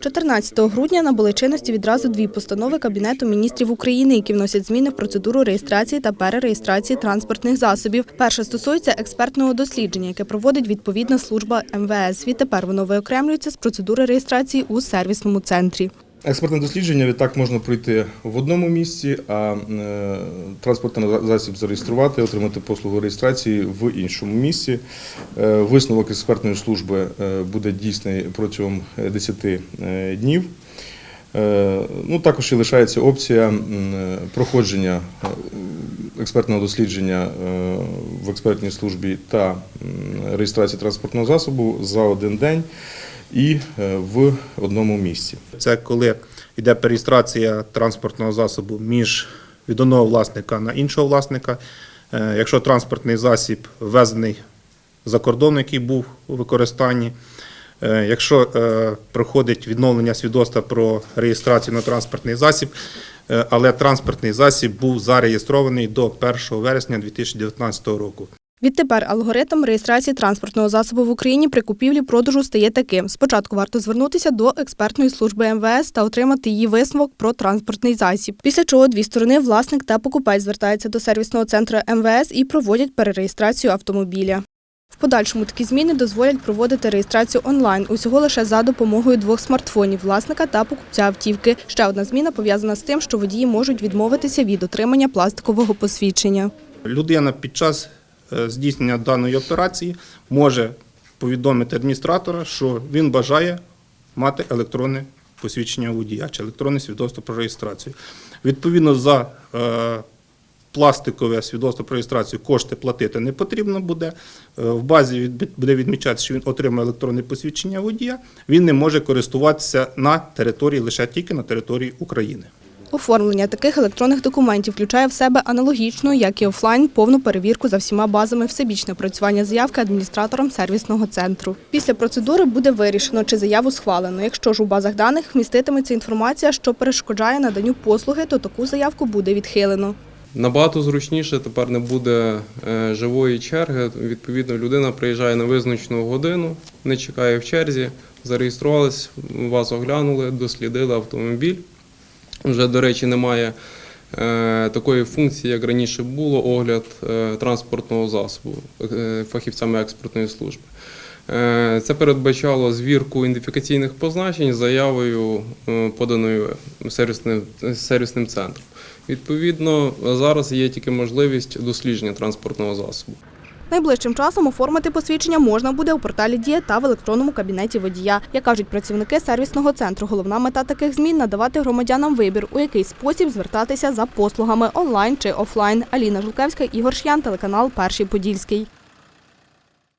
14 грудня набули чинності відразу дві постанови Кабінету міністрів України, які вносять зміни в процедуру реєстрації та перереєстрації транспортних засобів. Перша стосується експертного дослідження, яке проводить відповідна служба МВС. Відтепер воно виокремлюється з процедури реєстрації у сервісному центрі. Експертне дослідження відтак можна пройти в одному місці, а е, транспортний засіб зареєструвати, отримати послугу реєстрації в іншому місці. Е, Висновок експертної служби е, буде дійсний протягом 10 е, днів. Ну, також і лишається опція проходження експертного дослідження в експертній службі та реєстрації транспортного засобу за один день і е, в одному місці. Це коли йде переєстрація транспортного засобу між від одного власника на іншого власника. Е, Якщо транспортний засіб ввезений за кордон, який був у використанні. Е, Якщо проходить відновлення свідоцтва про реєстрацію на транспортний засіб, але транспортний засіб був зареєстрований до 1 вересня 2019 року. Відтепер алгоритм реєстрації транспортного засобу в Україні при купівлі-продажу стає таким. Спочатку варто звернутися до експертної служби МВС та отримати її висновок про транспортний засіб. Після чого дві сторони, власник та покупець, звертаються до сервісного центру МВС і проводять перереєстрацію автомобіля. В подальшому такі зміни дозволять проводити реєстрацію онлайн усього лише за допомогою двох смартфонів власника та покупця автівки. Ще одна зміна пов'язана з тим, що водії можуть відмовитися від отримання пластикового посвідчення. Людина під час здійснення даної операції може повідомити адміністратора, що він бажає мати електронне посвідчення водія чи електронне свідоцтво про реєстрацію. Відповідно, за е, пластикове свідоцтво про реєстрацію кошти платити не потрібно буде. Е, В базі буде відмічатися, що він отримав електронне посвідчення водія. Він не може користуватися на території лише тільки на території України. Оформлення таких електронних документів включає в себе аналогічно, як і офлайн, повну перевірку за всіма базами, всебічне працювання заявки адміністратором сервісного центру. Після процедури буде вирішено, чи заяву схвалено. Якщо ж у базах даних вміститиметься інформація, що перешкоджає наданню послуги, то таку заявку буде відхилено. Набагато зручніше тепер не буде е, живої черги. Відповідно, людина приїжджає на визначену годину, не чекає в черзі, зареєструвались, вас оглянули, дослідили автомобіль. Вже, до речі, немає е, такої функції, як раніше було, огляд е, транспортного засобу е, фахівцями експортної служби. Це передбачало звірку ідентифікаційних позначень заявою, поданою сервісним, сервісним центром. Відповідно, зараз є тільки можливість дослідження транспортного засобу. Найближчим часом оформити посвідчення можна буде у порталі Дія та в електронному кабінеті водія. Як кажуть працівники сервісного центру, головна мета таких змін надавати громадянам вибір, у який спосіб звертатися за послугами онлайн чи офлайн. Аліна Жулкевська, Ігор Ш'ян, телеканал Перший Подільський.